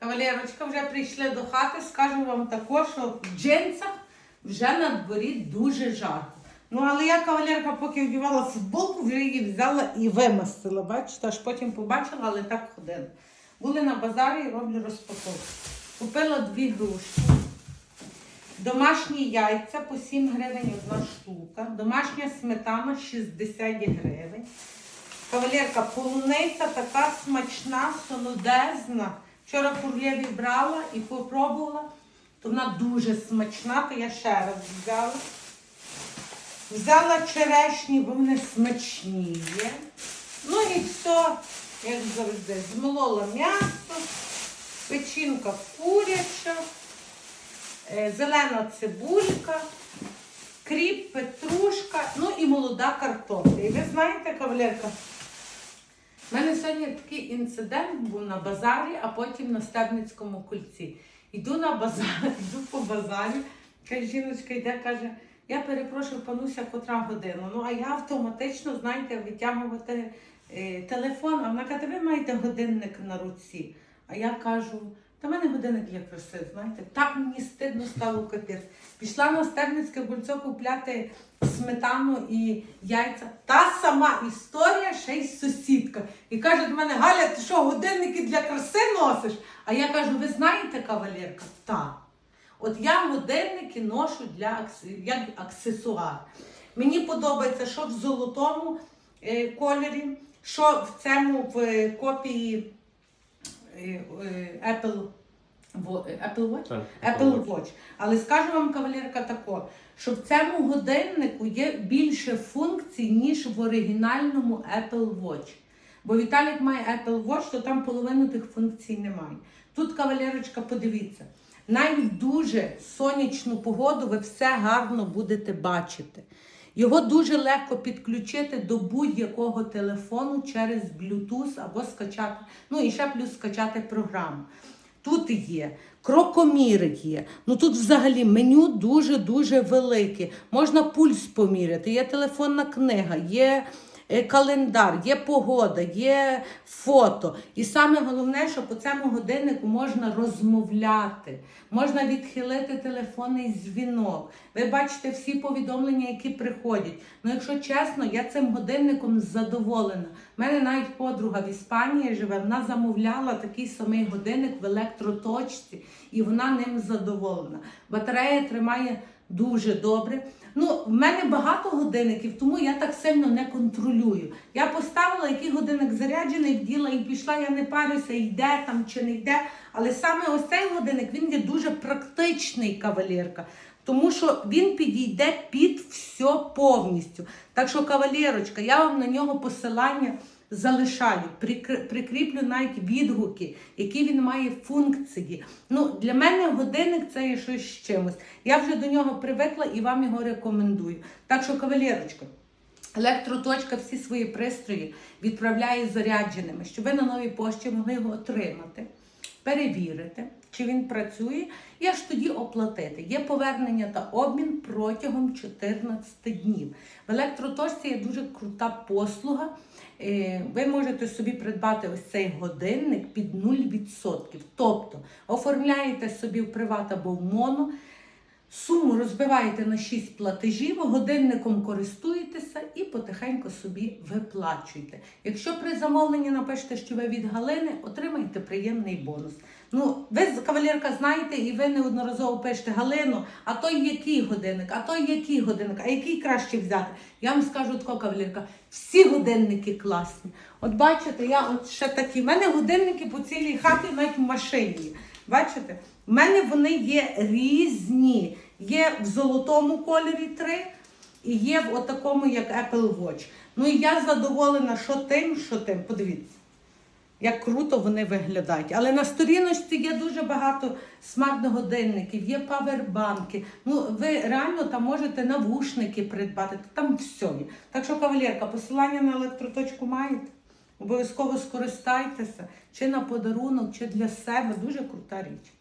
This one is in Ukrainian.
Кавалерочка, вже прийшли до хати. Скажу вам також, що в джинсах вже на дворі дуже жарко. Ну, але я кавалерка, поки вдівала футболку, вже її взяла і вимастила. Бачите, аж потім побачила, але так ходила. Були на базарі і роблю розпаковку. Купила дві грушки. Домашні яйця по 7 гривень одна штука. Домашня сметана 60 гривень. Кавалерка, полуниця така смачна, солодезна. Вчора курлєві брала і попробувала, то вона дуже смачна, то я ще раз взяла. Взяла черешні, бо вони смачні є. Ну і все, як завжди, змолола м'ясо, печінка куряча, е, зелена цибулька, кріп, петрушка, ну і молода картопля. І ви знаєте, кавалерка, у мене сьогодні такий інцидент був на базарі, а потім на Стебницькому кульці. Йду на базар, йду по базарі, каже, жіночка йде, каже, я перепрошую, пануся, котра година. Ну, а я автоматично, знаєте, витягувати е, телефон, а вона каже, ви маєте годинник на руці. А я кажу, та в мене годинник для краси, знаєте, так мені стидно стало капець. Пішла на Стебницьке кульцо купляти сметану і яйця. Та сама історія, ще й сусідка. І каже до мене, Галя, ти що, годинники для краси носиш? А я кажу, ви знаєте, кавалерка? Так. От я годинники ношу для як аксесуар. Мені подобається, що в золотому е, кольорі, що в цьому в е, копії Apple, е, Apple Watch? Так, Apple Watch. Але скажу вам, кавалерка, тако, що в цьому годиннику є більше функцій, ніж в оригінальному Apple Watch. Бо Віталік має Apple Watch, то там половину тих функцій немає. Тут, кавалерочка, подивіться, навіть дуже сонячну погоду ви все гарно будете бачити. Його дуже легко підключити до будь-якого телефону через Bluetooth або скачати, ну і ще плюс скачати програму. Тут є крокоміри є. Ну тут взагалі меню дуже-дуже велике. Можна пульс поміряти, є телефонна книга, є календар, є погода, є фото. І саме головне, що по цьому годиннику можна розмовляти, можна відхилити телефонний дзвінок. Ви бачите всі повідомлення, які приходять. Ну, якщо чесно, я цим годинником задоволена. У мене навіть подруга в Іспанії живе, вона замовляла такий самий годинник в електроточці, і вона ним задоволена. Батарея тримає дуже добре. Ну, в мене багато годинників, тому я так сильно не контролюю. Я поставила, який годинник заряджений, вділа і пішла, я не парюся, йде там чи не йде. Але саме ось цей годинник він є дуже практичний кавалерка. Тому що він підійде під все повністю. Так що, кавалерочка, я вам на нього посилання залишаю, прикріплю навіть відгуки, які він має функції. Ну, для мене годинник це є щось з чимось. Я вже до нього привикла і вам його рекомендую. Так що, кавалерочка, Електроточка всі свої пристрої відправляє зарядженими, щоб ви на новій пошті могли його отримати, перевірити, чи він працює, і аж тоді оплатити. Є повернення та обмін протягом 14 днів. В електроточці є дуже крута послуга. Е, Ви можете собі придбати ось цей годинник під 0%. Тобто оформляєте собі в приват або в моно. Суму розбиваєте на 6 платежів, годинником користуєтеся і потихеньку собі виплачуєте. Якщо при замовленні напишете, що ви від Галини, отримаєте приємний бонус. Ну, ви кавалерка знаєте, і ви неодноразово пишете Галину, а той який годинник, а той який годинник, а який краще взяти. Я вам скажу тако, кавалерка, всі годинники класні. От бачите, я от ще такі. У мене годинники по цілій хаті навіть в машині. Бачите? У мене вони є різні. Є в золотому кольорі три, і є в отакому, як Apple Watch. Ну і я задоволена, що тим, що тим. Подивіться, як круто вони виглядають. Але на сторіночці є дуже багато смарт-годинників, є павербанки. Ну, ви реально там можете навушники придбати, там все є. Так що, кавалерка, посилання на електроточку маєте? Обов'язково скористайтеся чи на подарунок, чи для себе. Дуже крута річ.